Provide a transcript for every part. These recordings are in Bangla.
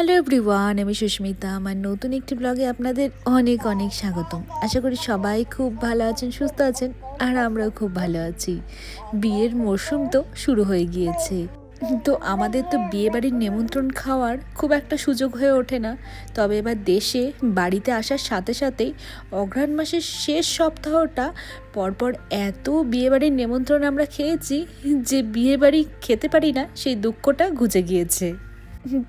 হ্যালো এভরিওয়ান আমি সুস্মিতা। আমার নতুন একটি ব্লগে আপনাদের অনেক অনেক স্বাগতম। আশা করি সবাই খুব ভালো আছেন, সুস্থ আছেন, আর আমরাও খুব ভালো আছি। বিয়ের মরশুম তো শুরু হয়ে গিয়েছে। তো আমাদের তো বিয়ে বাড়ির নিমন্ত্রণ খাওয়ার খুব একটা সুযোগ হয়ে ওঠে না। তবে এবার দেশে বাড়িতে আসার সাথে সাথেই অঘ্রাণ মাসের শেষ সপ্তাহটা পরপর এত বিয়ে বাড়ির নিমন্ত্রণ আমরা খেয়েছি যে বিয়ে বাড়ি খেতে পারি না, সেই দুঃখটা ঘুচে গিয়েছে।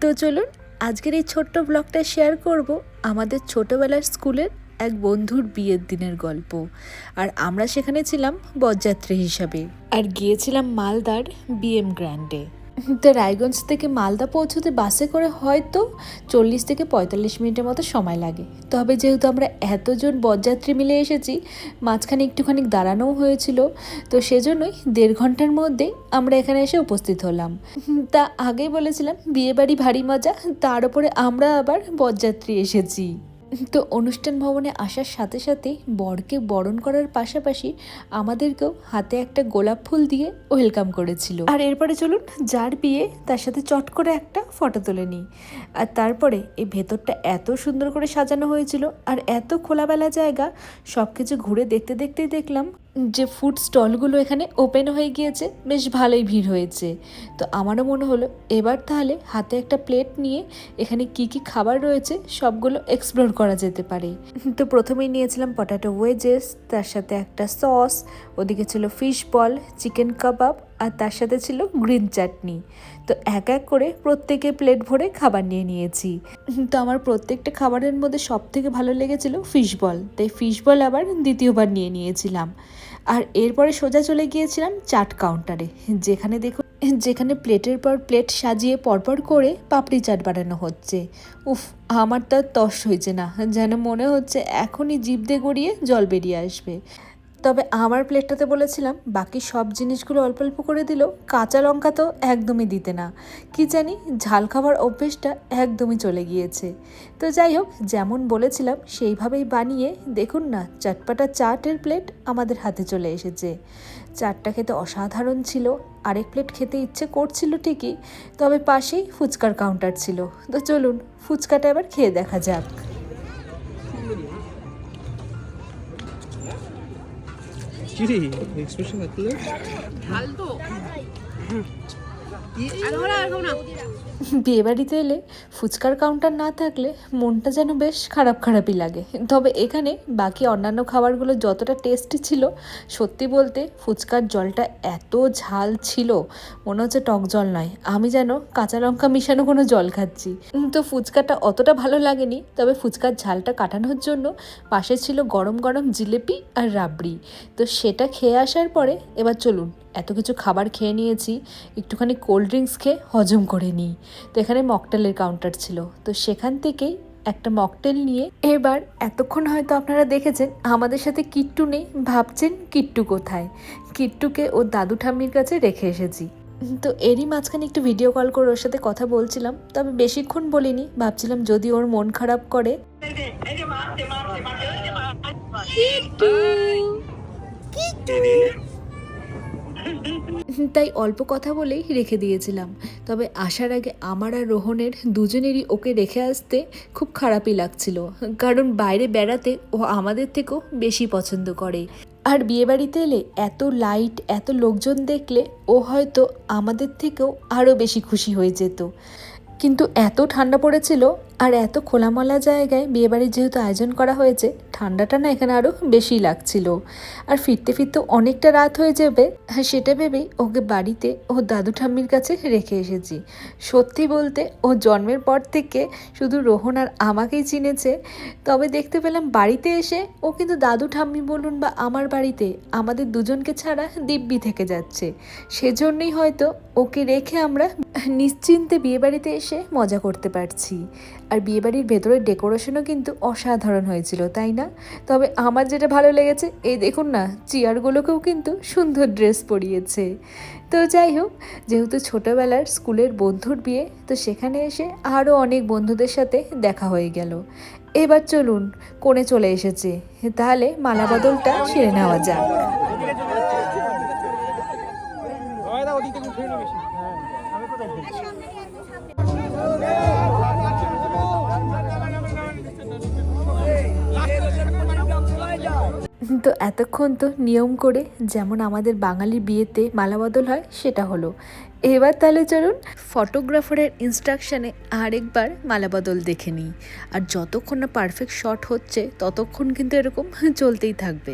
তো চলুন আজকের এই ছোট্ট ব্লগটা শেয়ার করব আমাদের ছোটোবেলার স্কুলের এক বন্ধুর বিয়ের দিনের গল্প। আর আমরা সেখানে ছিলাম বরযাত্রী হিসাবে। আর গিয়েছিলাম মালদার বিএম গ্র্যান্ডে তো রায়গঞ্জ থেকে মালদা পৌঁছতে বাসে করে হয়তো চল্লিশ থেকে পঁয়তাল্লিশ মিনিটের মতো সময় লাগে। তবে যেহেতু আমরা এতজন বরযাত্রী মিলে এসেছি, মাঝখানে একটুখানি দাঁড়ানোও হয়েছিল, তো সেজন্যই দেড় ঘণ্টার মধ্যে আমরা এখানে এসে উপস্থিত হলাম। তা আগেই বলেছিলাম, বিয়েবাড়ি ভারী মজা, তার উপরে আমরা আবার বরযাত্রী এসেছি। তো অনুষ্ঠান ভবনে আসার সাথে সাথে বরকে বরণ করার পাশাপাশি আমাদেরকেও হাতে একটা গোলাপ ফুল দিয়ে ওয়েলকাম করেছিল। আর এরপরে চলুন যার বিয়ে, তার সাথে চট করে একটা ফটো তুলে নিই। আর তারপরে এই ভেতরটা এত সুন্দর করে সাজানো হয়েছিল আর এত খোলাবেলা জায়গা সব কিছু ঘুরে দেখতে দেখতেই দেখলাম যে ফুড স্টলগুলো এখানে ওপেন হয়ে গিয়েছে, বেশ ভালোই ভিড় হয়েছে। তো আমারও মনে হলো, এবার তাহলে হাতে একটা প্লেট নিয়ে এখানে কি কি খাবার রয়েছে, সবগুলো এক্সপ্লোর করা যেতে পারে। তো প্রথমেই নিয়েছিলাম পটাটো ওয়েজেস তার সাথে একটা সস ওদিকে ছিল ফিশ বল চিকেন কাবাব আর তার সাথে ছিল গ্রিন চাটনি। তো এক এক করে প্রত্যেকে প্লেট ভরে খাবার নিয়ে নিয়েছি। তো আমার প্রত্যেকটা খাবারের মধ্যে সব থেকে ভালো লেগেছিল ফিশ বল তাই ফিশ বল আবার দ্বিতীয়বার নিয়ে নিয়েছিলাম। আর এরপরে সোজা চলে গিয়েছিলাম চাট কাউন্টারে যেখানে দেখুন, যেখানে প্লেটের পর প্লেট সাজিয়ে পরপর করে পাপড়ি চাট বানানো হচ্ছে। উফ, আমার তো আর তস হয়েছে না, যেন মনে হচ্ছে এখনই জিভ দিয়ে গড়িয়ে জল বেরিয়ে আসবে। তবে আমার প্লেটটাতে বলেছিলাম, বাকি সব জিনিসগুলো অল্প অল্প করে দিল কাঁচা লঙ্কা তো একদমই দিতে না। কি জানি, ঝাল খাবার অভ্যেসটা একদমই চলে গিয়েছে। তো যাই হোক, যেমন বলেছিলাম, সেইভাবেই বানিয়ে দেখুন না, চাটপাটা চাটের প্লেট আমাদের হাতে চলে এসেছে। চাটটা খেতে অসাধারণ ছিল, আরেক প্লেট খেতে ইচ্ছে করছিল ঠিকই, তবে পাশেই ফুচকার কাউন্টার ছিল। তো চলুন, ফুচকাটা এবার খেয়ে দেখা যাক। কিরে এক্সপ্রেশন থাকলে ঢাল তো। বিয়েবাড়িতে এলে ফুচকার কাউন্টার না থাকলে মনটা যেন বেশ খারাপ খারাপই লাগে। তবে এখানে বাকি অন্যান্য খাবারগুলো যতটা টেস্টি ছিল, সত্যি বলতে ফুচকার জলটা এত ঝাল ছিল, মনে হচ্ছে টক জল নয়। আমি যেন কাঁচা লঙ্কা মিশানো কোনো জল খাচ্ছি। তো ফুচকাটা অতটা ভালো লাগেনি, তবে ফুচকার ঝালটা কাটানোর জন্য পাশে ছিল গরম গরম জিলেপি আর রাবড়ি। তো সেটা খেয়ে আসার পরে এবার চলুন, এত কিছু খাবার খেয়ে নিয়েছি, একটুখানি কোল্ড ড্রিঙ্কস খেয়ে হজম করে নিই। তো এখানে মকটেলের কাউন্টার ছিল। তো সেখান থেকেই একটা মকটেল নিয়ে এবার এতক্ষণ হয়তো আপনারা দেখেছেন, আমাদের সাথে কিট্টু নেই। ভাবছেন কিট্টু কোথায়? কিট্টুকে ওর দাদু ঠাম্মির কাছে রেখে এসেছি। তো এরই মাঝখানে একটু ভিডিও কল করে ওর সাথে কথা বলছিলাম। তবে বেশিক্ষণ বলিনি, ভাবছিলাম যদি ওর মন খারাপ করে। তাই অল্প কথা বলেই রেখে দিয়েছিলাম। তবে আসার আগে আমার আর রোহনের দুজনেরই ওকে রেখে আসতে খুব খারাপই লাগছিল। কারণ বাইরে বেড়াতে ও আমাদের থেকেও বেশি পছন্দ করে। আর বিয়েবাড়িতে এলে এত লাইট, এত লোকজন দেখলে ও হয়তো আমাদের থেকেও আরও বেশি খুশি হয়ে যেত। কিন্তু এত ঠান্ডা পড়েছিল আর এত খোলামলা জায়গায় বিয়েবাড়ির যেহেতু আয়োজন করা হয়েছে, ঠান্ডাটা না এখানে আরও বেশি লাগছিল। আর ফিরতে ফিরতে অনেকটা রাত হয়ে যাবে হ্যাঁ সেটা ভেবেই ওকে বাড়িতে ও দাদু ঠাম্মির কাছে রেখে এসেছি। সত্যি বলতে, ও জন্মের পর থেকে শুধু রোহন আর আমাকেই চিনেছে। তবে দেখতে পেলাম বাড়িতে এসে ও কিন্তু দাদু ঠাম্মি বলুন বা আমার বাড়িতে আমাদের দুজনকে ছাড়া দিব্যি থেকে যাচ্ছে। সেজন্যই হয়তো ওকে রেখে আমরা নিশ্চিন্তে বিয়েবাড়িতে এসে মজা করতে পারছি। আর বিয়েবাড়ির ভেতরের ডেকোরেশনও কিন্তু অসাধারণ হয়েছিল তাই না? তবে আমার যেটা ভালো লেগেছে এই দেখুন না চেয়ারগুলোকেও কিন্তু সুন্দর ড্রেস পরিয়েছে। তো যাই হোক যেহেতু ছোটোবেলার স্কুলের বন্ধুর বিয়ে তো সেখানে এসে আরও অনেক বন্ধুদের সাথে দেখা হয়ে গেল। এবার চলুন কোণে চলে এসেছে। তাহলে মালা বদলটা সেরে নেওয়া যাক। ওদিকে তো এতক্ষণ তো নিয়ম করে যেমন আমাদের বাঙালি বিয়েতে মালাবদল হয়, সেটা হলো। এবার তাহলে চলুন ফটোগ্রাফারের ইনস্ট্রাকশানে আরেকবার মালাবদল দেখে নিই। আর যতক্ষণ না পারফেক্ট শট হচ্ছে, ততক্ষণ কিন্তু এরকম চলতেই থাকবে।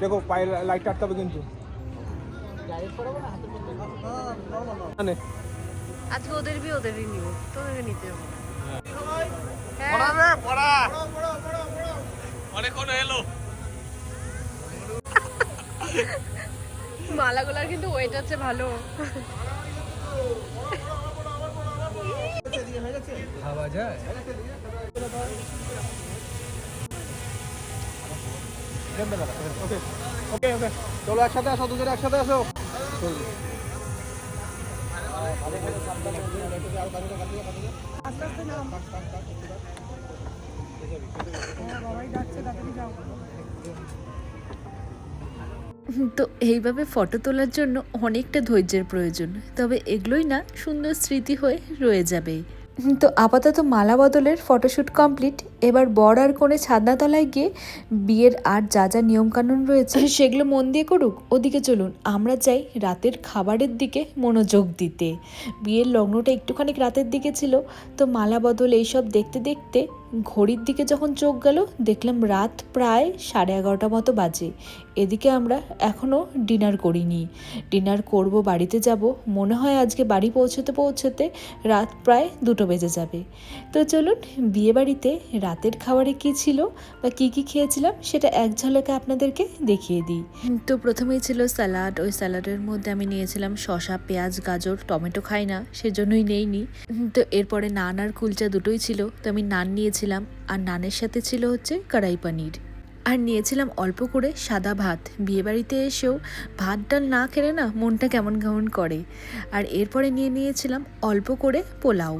দেখো পায়ে লাইট আটকাবে কিন্তু। মানে? আজকে ওদের ওদেরই নিব। তোদেরকে নিতে হবে। মালাগুলার কিন্তু ওয়েট আছে ভালো। ভাবা যায়। ওকে ওকে চলো একসাথে আসো দুজন একসাথে আসো তো এইভাবে ফটো তোলার জন্য অনেকটা ধৈর্যের প্রয়োজন, তবে এগুলোই না সুন্দর স্মৃতি হয়ে রয়ে যাবে। তো আপাতত মালা বদলের ফটোশ্যুট কমপ্লিট। এবার বর আর কোণে ছাদনাতলায় গিয়ে বিয়ের আর যা যা নিয়মকানুন রয়েছে সেগুলো মন দিয়ে করুক, ওদিকে চলুন। আমরা চাই রাতের খাবারের দিকে মনোযোগ দিতে। বিয়ের লগ্নটা একটুখানি রাতের দিকে ছিল, তো মালা বদল এইসব দেখতে দেখতে ঘড়ির দিকে যখন চোখ গেল, দেখলাম রাত প্রায় সাড়ে এগারোটা মতো বাজে। এদিকে আমরা এখনও ডিনার করিনি। ডিনার করব, বাড়িতে যাব। মনে হয় আজকে বাড়ি পৌঁছতে পৌঁছতে রাত প্রায় দুটো বেজে যাবে। তো চলুন, বিয়ে বাড়িতে রাতের খাবারে কি ছিল বা কি কি খেয়েছিলাম সেটা এক ঝলকে আপনাদেরকে দেখিয়ে দিই। তো প্রথমেই ছিল স্যালাড। ওই স্যালাডের মধ্যে আমি নিয়েছিলাম শসা, পেঁয়াজ, গাজর, টমেটো খাই না, সেজন্যই নেইনি। তো এরপরে নান আর কুলচা দুটোই ছিল। তো আমি নান নিয়েছিলাম আর নানের সাথে ছিল হচ্ছে কড়াই পানির। আর নিয়েছিলাম অল্প করে সাদা ভাত। বিয়েবাড়িতে এসেও ভাত ডাল না খেলে না মনটা কেমন কেমন করে। আর এরপরে নিয়ে নিয়েছিলাম অল্প করে পোলাও।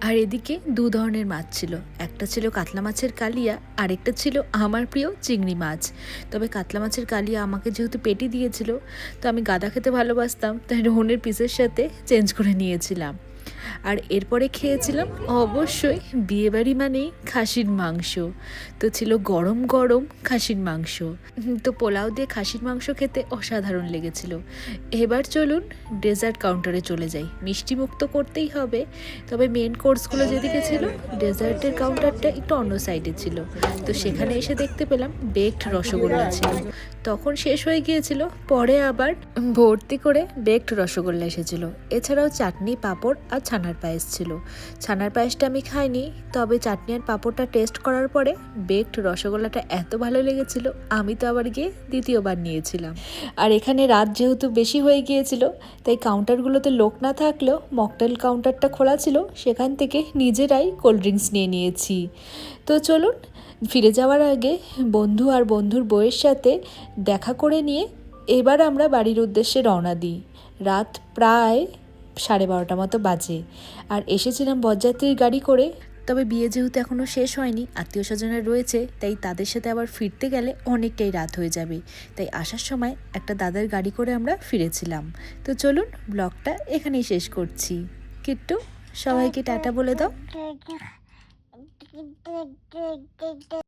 আর এদিকে দু ধরনের মাছ ছিল। একটা ছিল কাতলা মাছের কালিয়া, আরেকটা ছিল আমার প্রিয় চিংড়ি মাছ। তবে কাতলা মাছের কালিয়া আমাকে যেহেতু পেটি দিয়েছিল, তো আমি গাদা খেতে ভালোবাসতাম, তাই রোহনের পিসের সাথে চেঞ্জ করে নিয়েছিলাম। আর এরপরে খেয়েছিলাম অবশ্যই বিয়েবাড়ি মানেই খাসির মাংস। তো ছিল গরম গরম খাসির মাংস। তো পোলাও দিয়ে খাসির মাংস খেতে অসাধারণ লেগেছিল। এবার চলুন ডেজার্ট কাউন্টারে চলে যাই। মিষ্টি মুক্ত করতেই হবে। তবে মেন কোর্সগুলো যেদিকে ছিল, ডেজার্টের কাউন্টারটা একটু অন্য সাইডে ছিল। তো সেখানে এসে দেখতে পেলাম বেকড রসগোল্লা ছিল। তখন শেষ হয়ে গিয়েছিল। পরে আবার ভর্তি করে বেকড রসগোল্লা এসেছিল। এছাড়াও চাটনি, পাঁপড় আর ছানার পায়েস ছিল। ছানার পায়েসটা আমি খাইনি, তবে চাটনি আর পাঁপড়টা টেস্ট করার পরে বেকড রসগোল্লাটা এত ভালো লেগেছিল, আমি তো আবার গিয়ে দ্বিতীয়বার নিয়েছিলাম। আর এখানে রাত যেহেতু বেশি হয়ে গিয়েছিল, তাই কাউন্টারগুলোতে লোক না থাকলেও মকটেল কাউন্টারটা খোলা ছিল, সেখান থেকে নিজেরাই কোল্ড ড্রিঙ্কস নিয়ে নিয়েছি। তো চলুন, ফিরে যাওয়ার আগে বন্ধু আর বন্ধুর বইয়ের সাথে দেখা করে নিয়ে এবার আমরা বাড়ির উদ্দেশ্যে রওনা দিই। রাত প্রায় সাড়ে বারোটা মতো বাজে। আর এসেছিলাম বরযাত্রীর গাড়ি করে। তবে বিয়ে যেহেতু এখনও শেষ হয়নি, আত্মীয় স্বজনরা রয়েছে, তাই তাদের সাথে আবার ফিরতে গেলে অনেকটাই রাত হয়ে যাবে। তাই আসার সময় একটা দাদার গাড়ি করে আমরা ফিরেছিলাম। তো চলুন ব্লগটা এখানেই শেষ করছি। কিট্টু, সবাইকে টাটা বলে দাও।